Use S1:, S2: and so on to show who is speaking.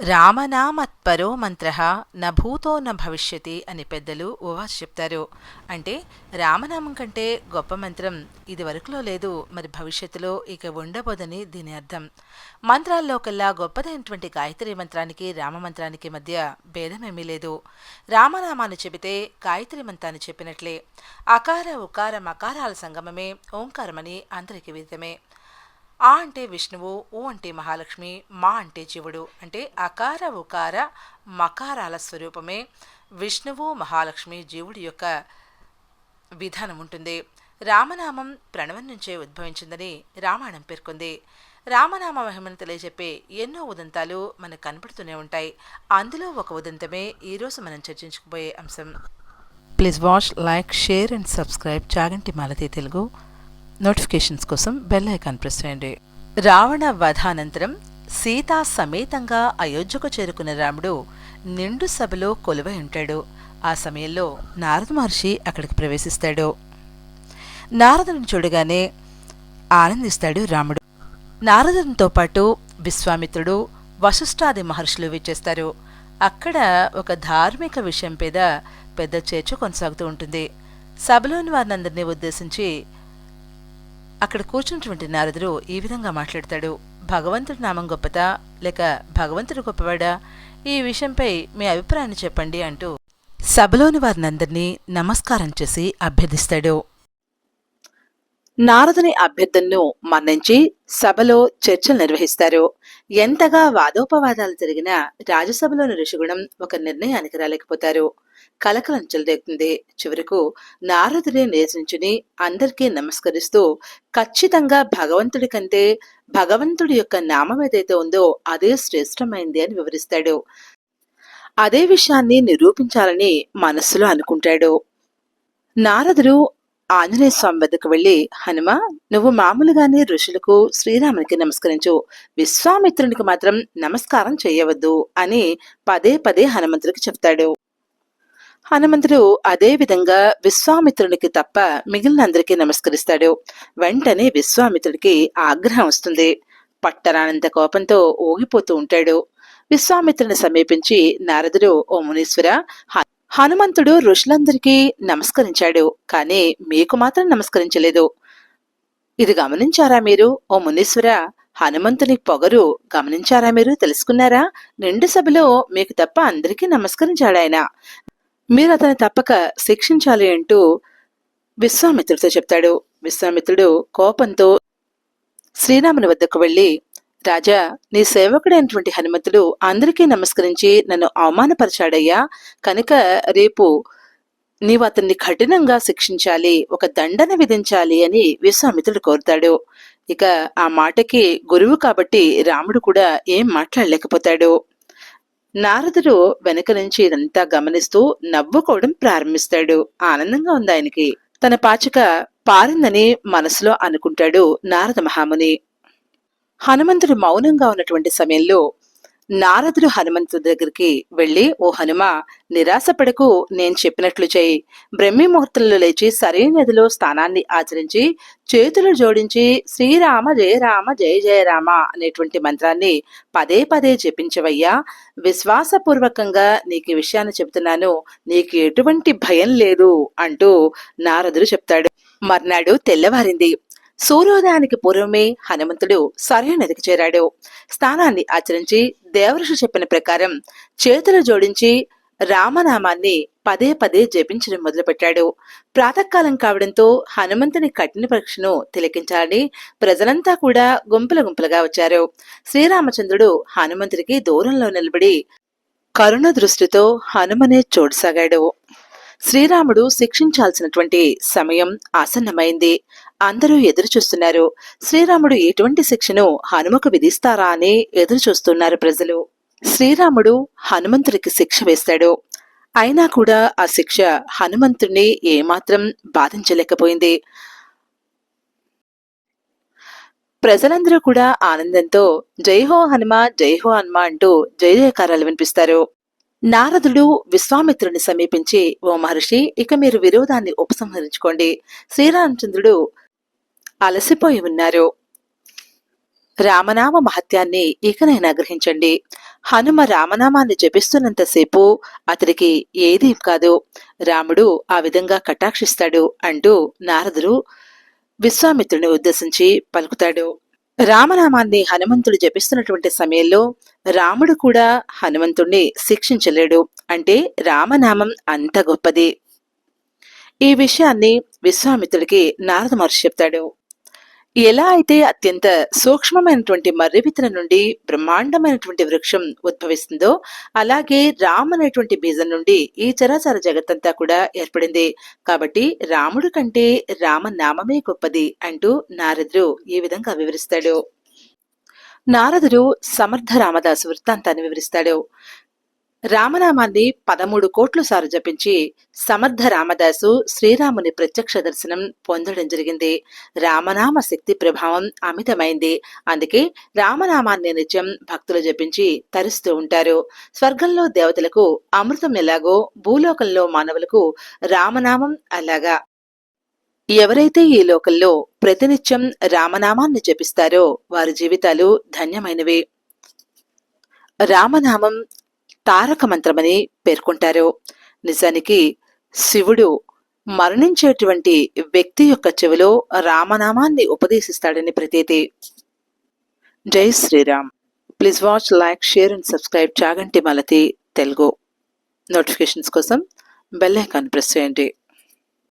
S1: రామనామత్పరో మంత్ర న భూతో న భవిష్యతి అని పెద్దలు ఓవాస్ చెప్తారు. అంటే రామనామం కంటే గొప్ప మంత్రం ఇదివరకులో లేదు మరి భవిష్యత్తులో ఇక ఉండబోదని దీని అర్థం. మంత్రాల్లో కల్లా గొప్పదైనటువంటి గాయత్రి మంత్రానికి రామమంత్రానికి మధ్య భేదమేమీ లేదు. రామనామాన్ని చెబితే గాయత్రి మంత్రాన్ని చెప్పినట్లే. అకార ఉకార మకారాల సంగమమే ఓంకారమని అందరికీ విదితమే. ఆ అంటే విష్ణువు ఊ అంటే మహాలక్ష్మి మా అంటే శివుడు అంటే అకార ఉకార మకారాల స్వరూపమే విష్ణువు మహాలక్ష్మి జీవుడి యొక్క విధానం ఉంటుంది. రామనామం ప్రణవం నుంచే ఉద్భవించిందని రామాయణం పేర్కొంది. రామనామ మహిమను తెలియజెప్పే ఎన్నో ఉదంతాలు మనకు కనపడుతూనే ఉంటాయి. అందులో ఒక ఉదంతమే ఈరోజు మనం చర్చించుకుపోయే అంశం. Please watch like share and subscribe Chaganti Malathi Telugu. Notifications కోసం బెల్ ఐకాన్ ప్రెస్ చేయండి. రావణ వధానంతరం సీతా సమేతంగా అయోధ్యకు చేరుకున్న రాముడు నిండు సభలో కొలువై ఉంటాడు. ఆ సమయంలో నారద మహర్షి అక్కడికి ప్రవేశిస్తాడు. నారదుని చూడగానే ఆనందిస్తాడు రాముడు. నారదునితో పాటు విశ్వామిత్రుడు వశిష్ఠాది మహర్షులు విచ్చేస్తారు. అక్కడ ఒక ధార్మిక విషయం మీద పెద్ద చర్చ కొనసాగుతూ ఉంటుంది. సభలోని వారినందరినీ ఉద్దేశించి అక్కడ కూర్చున్నటువంటి నారదుడు ఈ విధంగా మాట్లాడతాడు. భగవంతుడి నామం గొప్పదా? లేక భగవంతుడు గొప్పవాడా? ఈ విషయంపై మీ అభిప్రాయాన్ని చెప్పండి అంటూ సభలోని వారినందరినీ నమస్కారం చేసి అభ్యర్థిస్తాడు. నారదుని అభ్యర్థనను మన్నించి సభలో చర్చలు నిర్వహిస్తారు. ఎంతగా వాదోపవాదాలు జరిగినా రాజ్యసభలోని ఋషిగుణం ఒక నిర్ణయానికి రాలేకపోతారు. కలకలం చెలరేగుతుంది. చివరకు నారదుడే నిరసించుని అందరికీ నమస్కరిస్తూ ఖచ్చితంగా భగవంతుడి కంటే భగవంతుడి యొక్క నామం ఏదైతే ఉందో అదే శ్రేష్టమైంది అని వివరిస్తాడు. అదే విషయాన్ని నిరూపించాలని మనస్సులో అనుకుంటాడు. నారదుడు ఆంజనేయ స్వామి వద్దకు వెళ్ళి హనుమ నువ్వు మామూలుగానే ఋషులకు శ్రీరామునికి నమస్కరించు. విశ్వామిత్రునికి మాత్రం నమస్కారం చేయవద్దు అని పదే పదే హనుమంతుడికి చెప్తాడు. హనుమంతుడు అదే విధంగా విశ్వామిత్రునికి తప్ప మిగిలిన అందరికీ నమస్కరిస్తాడు. వెంటనే విశ్వామిత్రుడికి ఆగ్రహం వస్తుంది. పట్టరానంత కోపంతో ఊగిపోతూ ఉంటాడు. విశ్వామిత్రుని సమీపించి నారదుడు ఓ మునీశ్వర హనుమంతుడు ఋషులందరికీ నమస్కరించాడు. కానీ మీకు మాత్రం నమస్కరించలేదు. ఇది గమనించారా మీరు? ఓ మునీశ్వర హనుమంతుని పొగరు గమనించారా మీరు? తెలుసుకున్నారా? నిండు సభలో మీకు తప్ప అందరికీ నమస్కరించాడాయన. మీరు అతన్ని తప్పక శిక్షించాలి అంటూ విశ్వామిత్రుడితో చెప్తాడు. విశ్వామిత్రుడు కోపంతో శ్రీరాముని వద్దకు వెళ్ళి రాజా నీ సేవకుడైనటువంటి హనుమంతుడు అందరికీ నమస్కరించి నన్ను అవమానపరిచాడయ్యా. కనుక రేపు నీవు అతన్ని కఠినంగా శిక్షించాలి ఒక దండన విధించాలి అని విశ్వామిత్రుడు కోరుతాడు. ఇక ఆ మాటకి గురువు కాబట్టి రాముడు కూడా ఏం మాట్లాడలేకపోతాడు. నారదుడు వెనక నుంచి ఇదంతా గమనిస్తూ నవ్వుకోవడం ప్రారంభిస్తాడు. ఆనందంగా ఉంది ఆయనకి. తన పాచిక పారిందని మనసులో అనుకుంటాడు నారద మహాముని. హనుమంతుడు మౌనంగా ఉన్నటువంటి సమయంలో నారదుడు హనుమంతుడి దగ్గరికి వెళ్ళి ఓ హనుమ నిరాశపడకు నేను చెప్పినట్లు చేయి. బ్రహ్మి ముహూర్తంలో లేచి సరైన నదిలో స్థానాన్ని ఆచరించి చేతులు జోడించి శ్రీరామ జయ రామ జయ జయ రామ అనేటువంటి మంత్రాన్ని పదే పదే జపించవయ్యా. విశ్వాసపూర్వకంగా నీకు ఈ విషయాన్ని చెబుతున్నాను. నీకు ఎటువంటి భయం లేదు అంటూ నారదుడు చెప్తాడు. మర్నాడు తెల్లవారింది. సూర్యోదయానికి పూర్వమే హనుమంతుడు సరైన నదికి చేరాడు. స్నానాన్ని ఆచరించి దేవర్షి చెప్పిన ప్రకారం చేతులు జోడించి రామనామాన్ని పదే పదే జపించడం మొదలుపెట్టాడు. ప్రాతకాలం కావడంతో హనుమంతుని కఠిన పరీక్షను తిలకించాలని ప్రజలంతా కూడా గుంపుల గుంపులుగా వచ్చారు. శ్రీరామచంద్రుడు హనుమంతుడికి దూరంలో నిలబడి కరుణ దృష్టితో హనుమనే చూడసాగాడు శ్రీరాముడు శిక్షించాల్సినటువంటి సమయం ఆసన్నమైంది. అందరూ ఎదురు చూస్తున్నారు శ్రీరాముడు ఎటువంటి శిక్షను హనుమకు విధిస్తారా అని ఎదురు చూస్తున్నారు ప్రజలు. శ్రీరాముడు హనుమంతుడికి శిక్ష వేస్తాడు. అయినా కూడా ఆ శిక్ష హనుమంతుడిని ఏమాత్రం బాధించలేకపోయింది. ప్రజలందరూ కూడా ఆనందంతో జై హో హనుమ జై హో హనుమ అంటూ జయ జయకారాలు వినిపిస్తారు. నారదుడు విశ్వామిత్రుని సమీపించి ఓ మహర్షి ఇక మీరు విరోధాన్ని ఉపసంహరించుకోండి. శ్రీరామచంద్రుడు అలసిపోయి ఉన్నారు. రామనామ మహత్యాన్ని ఇకనైనా గ్రహించండి. హనుమ రామనామాన్ని జపిస్తున్నంతసేపు అతడికి ఏదీ కాదు. రాముడు ఆ విధంగా కటాక్షిస్తాడు అంటూ నారదుడు విశ్వామిత్రుని ఉద్దేశించి పలుకుతాడు. రామనామాన్ని హనుమంతుడు జపిస్తున్నటువంటి సమయంలో రాముడు కూడా హనుమంతుణ్ణి శిక్షించలేడు. అంటే రామనామం అంత గొప్పది. ఈ విషయాన్ని విశ్వామిత్రుడికి నారద మహర్షి చెప్తాడు. ఎలా అయితే అత్యంత సూక్ష్మమైనటువంటి మర్రి విత్తనం నుండి బ్రహ్మాండమైనటువంటి వృక్షం ఉద్భవిస్తుందో అలాగే రామ్ అనేటువంటి బీజం నుండి ఈ చరాచర జగత్తంతా కూడా ఏర్పడింది. కాబట్టి రాముడు కంటే రామనామమే గొప్పది అంటూ నారదుడు ఈ విధంగా వివరిస్తాడు. నారదుడు సమర్థ రామదాసు వృత్తాంతాన్ని వివరిస్తాడు. రామనామాన్ని పదమూడు కోట్లు సార్లు జపించి సమర్థ రామదాసు శ్రీరాముని ప్రత్యక్ష దర్శనం పొందడం జరిగింది. రామనామ శక్తి ప్రభావం అమితమైంది. అందుకే రామనామాన్ని నిత్యం భక్తులు జపించి తరిస్తూ ఉంటారు. స్వర్గంలో దేవతలకు అమృతం ఎలాగో భూలోకంలో మానవులకు రామనామం అలాగా. ఎవరైతే ఈ లోకంలో ప్రతినిత్యం రామనామాన్ని జపిస్తారో వారి జీవితాలు ధన్యమైనవి. రామనామం తారక మంత్రమని పేర్కొంటారు. నిజానికి శివుడు మరణించేటువంటి వ్యక్తి యొక్క చెవిలో రామనామాన్ని ఉపదేశిస్తాడని ప్రతీతి. జై Shriram. Please watch like share and subscribe Chaganti Malathi Telugu. Notifications కోసం బెల్ ఐకాన్ ప్రెస్ చేయండి.